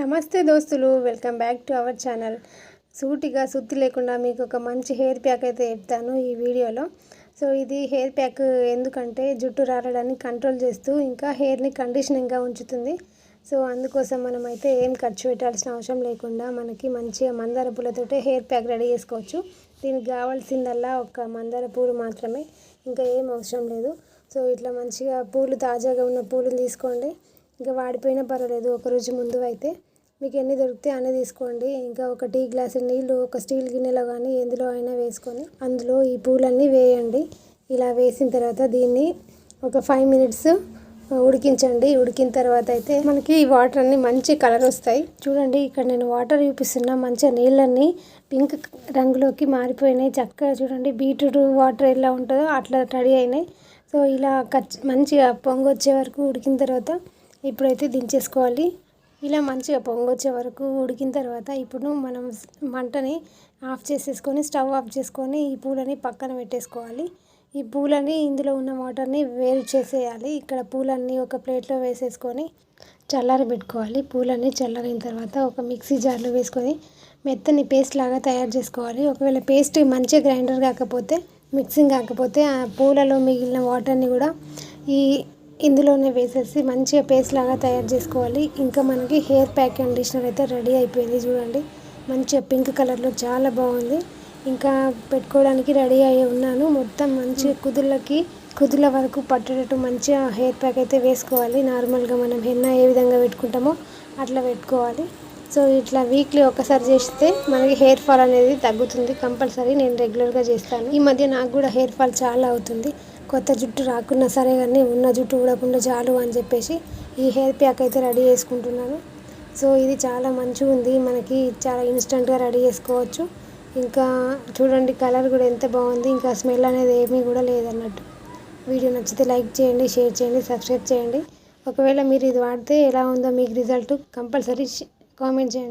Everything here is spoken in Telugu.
నమస్తే దోస్తులు welcome back to our channel. సూటిగా సుత్తి లేకుండా మీకు ఒక మంచి హెయిర్ ప్యాక్ అయితే చెప్తాను ఈ వీడియోలో. సో ఇది హెయిర్ ప్యాక్ ఎందుకంటే జుట్టు రారడాన్ని కంట్రోల్ చేస్తూ ఇంకా హెయిర్ని కండిషనింగ్గా ఉంచుతుంది. సో అందుకోసం మనం అయితే ఏం ఖర్చు పెట్టాల్సిన అవసరం లేకుండా మనకి మంచిగా మందార పూలతోటే హెయిర్ ప్యాక్ రెడీ చేసుకోవచ్చు. దీనికి కావాల్సిందల్లా ఒక మందార పూలు మాత్రమే. ఇంకా ఏం అవసరం లేదు. సో ఇట్లా మంచిగా పూలు తాజాగా ఉన్న పూలు తీసుకోండి. ఇంకా వాడిపోయినా పర్వాలేదు. ఒక రోజు ముందు అయితే మీకు ఎన్ని దొరికితే అన్నీ తీసుకోండి. ఇంకా ఒక టీ గ్లాసు నీళ్ళు ఒక స్టీల్ గిన్నెలో కానీ ఎందులో అయినా వేసుకొని అందులో ఈ పూలన్నీ వేయండి. ఇలా వేసిన తర్వాత దీన్ని ఒక ఫైవ్ మినిట్స్ ఉడికించండి. ఉడికిన తర్వాత అయితే మనకి ఈ వాటర్ అన్ని మంచి కలర్ వస్తాయి. చూడండి ఇక్కడ నేను వాటర్ చూపిస్తున్నా మంచిగా నీళ్ళన్నీ పింక్ రంగులోకి మారిపోయినాయి. చక్కగా చూడండి బీట్రూట్ వాటర్ ఎలా ఉంటుందో అట్లా రెడీ అయినాయి. సో ఇలా కచ్ మంచిగా పొంగొచ్చే వరకు ఉడికిన తర్వాత ఇప్పుడైతే దించేసుకోవాలి. ఇలా మంచిగా పొంగొచ్చే వరకు ఉడికిన తర్వాత ఇప్పుడు మనం మంటని ఆఫ్ చేసేసుకొని స్టవ్ ఆఫ్ చేసుకొని ఈ పూలని పక్కన పెట్టేసుకోవాలి. ఈ పూలని ఇందులో ఉన్న వాటర్ని వేరు చేసేయాలి. ఇక్కడ పూలన్నీ ఒక ప్లేట్లో వేసేసుకొని చల్లారి పెట్టుకోవాలి. పూలన్నీ చల్లారిన తర్వాత ఒక మిక్సీ జార్లో వేసుకొని మెత్తని పేస్ట్ లాగా తయారు చేసుకోవాలి. ఒకవేళ పేస్ట్ మంచిగా గ్రైండర్ కాకపోతే మిక్సింగ్ కాకపోతే ఆ పూలలో మిగిలిన వాటర్ని కూడా ఈ ఇందులోనే వేసేసి మంచిగా పేస్ట్ లాగా తయారు చేసుకోవాలి. ఇంకా మనకి హెయిర్ ప్యాక్ కండిషనర్ అయితే రెడీ అయిపోయింది చూడండి. మంచిగా పింక్ కలర్లో చాలా బాగుంది. ఇంకా పెట్టుకోవడానికి రెడీ అయ్యి ఉన్నాను. మొత్తం మంచిగా కుదుళ్ళకి కుదుల వరకు పట్టేటట్టు మంచిగా హెయిర్ ప్యాక్ అయితే వేసుకోవాలి. నార్మల్గా మనం హెన్న ఏ విధంగా పెట్టుకుంటామో అట్లా పెట్టుకోవాలి. సో ఇట్లా వీక్లీ ఒకసారి చేస్తే మనకి హెయిర్ ఫాల్ అనేది తగ్గుతుంది. కంపల్సరీ నేను రెగ్యులర్గా చేస్తాను. ఈ మధ్య నాకు కూడా హెయిర్ ఫాల్ చాలా అవుతుంది. కొత్త జుట్టు రాకున్నా సరే కానీ ఉన్న జుట్టు ఊడకుండా చాలు అని చెప్పేసి ఈ హెయిర్ ప్యాక్ అయితే రెడీ చేసుకుంటున్నాను. సో ఇది చాలా మంచిగా ఉంది. మనకి చాలా ఇన్స్టెంట్గా రెడీ చేసుకోవచ్చు. ఇంకా చూడండి కలర్ కూడా ఎంత బాగుంది. ఇంకా స్మెల్ అనేది ఏమీ కూడా లేదన్నట్టు. వీడియో నచ్చితే లైక్ చేయండి షేర్ చేయండి సబ్స్క్రైబ్ చేయండి. ఒకవేళ మీరు ఇది వాడితే ఎలా ఉందో మీకు రిజల్ట్ కంపల్సరీ కామెంట్ చేయండి.